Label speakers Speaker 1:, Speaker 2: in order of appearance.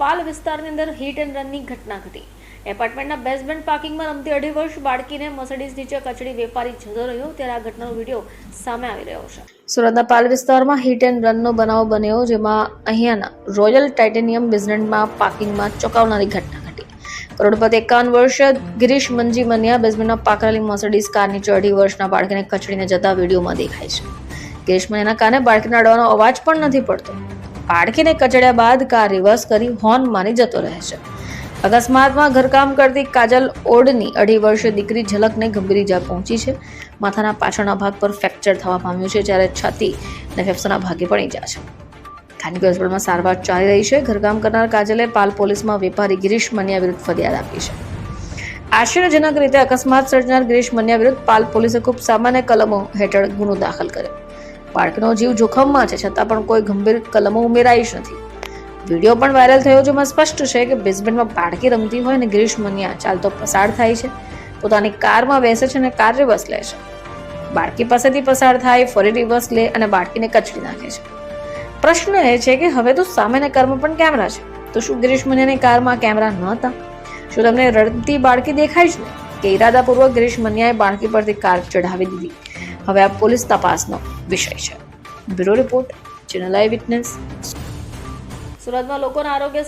Speaker 1: પાલ વિસ્તારની અંદર hit and રનની ઘટના ઘટી. એપાર્ટમેન્ટના બેઝમેન્ટ પાર્કિંગમાં રમતી અઢી વર્ષ બાળકીને મર્સિડીઝ નીચે કચડી વેપારી જતો રહ્યો, ત્યારે આ ઘટનાનો વીડિયો સામે આવી રહ્યો છે. સુરતના પાલ વિસ્તારમાં હિટ એન્ડ રનનો બનાવ બન્યો, જેમાં અહીંયાના રોયલ ટાઇટેનિયમ બિઝનેસમાં પાર્કિંગમાં ચોંકાવનારી ઘટના ઘટી. કરોડપતિ એકાવન વર્ષ ગિરીશ મંજી મનિયા પાકરેલી મર્સિડીઝ કાર નીચે અઢી વર્ષના બાળકીને કચડીને જતા વિડીયોમાં દેખાય છે. ગિરીશ મનિયાના કારણે બાળકીને અડવાનો અવાજ પણ નથી પડતો. બાળકીને કચડ્યા બાદ કાર રિવર્સ કરી હોર્ન મારી જતો રહે છે. અકસ્માતમાં ઘરકામ કરતી કાજલ ઓડની અઢી વર્ષીય દીકરી ઝલકને ગંભીર ઇજા પહોંચી છે. માથાના પાછળના ભાગ પર ફ્રેક્ચર થવા પામ્યું છે જ્યારે છાતી અને ફેફસાના ભાગે પણ ઇજા છે. ખાનગી હોસ્પિટલમાં સારવાર ચાલી રહી છે. ઘરકામ કરનાર કાજલે પાલ પોલીસમાં વેપારી ગિરીશ મનિયા વિરુદ્ધ ફરિયાદ આપી છે. આશ્ચર્યજનક રીતે અકસ્માત સર્જનાર ગિરીશ મનિયા વિરુદ્ધ પાલ પોલીસે ખૂબ સામાન્ય કલમો હેઠળ ગુનો દાખલ કર્યો. બાળકનો જીવ જોખમમાં છે, છતાં પણ કોઈ ગંભીર કલમો ઉમેરાઈ જ નથી. વીડિયો પણ વાયરલ થયો જેમાં સ્પષ્ટ છે કે બેઝમેન્ટમાં બાળકી રમતી હોય અને ગિરીશ મનિયા ચાલતો પસાર થાય છે. પોતાની કારમાં બેસે છે અને કાર રિવર્સ લે છે. બાળકી પાસેથી પસાર થાય ફરી રિવર્સ લે અને બાળકીને કચડી નાખે છે. પ્રશ્ન એ છે કે હવે તો સામેના કારમાં પણ કેમેરા છે. તો શું ગિરીશ મનિયાની કારમાં કેમેરા ન હતા શું તમને રડતી બાળકી દેખાય જ નહીં કે ઈરાદાપૂર્વક ગિરીશ મનિયાએ બાળકી પરથી કાર ચઢાવી દીધી? હવે આ પોલીસ તપાસનો વિષય છે. Bureau report channel eyewitness. સુરતમાં લોકોના આરોગ્ય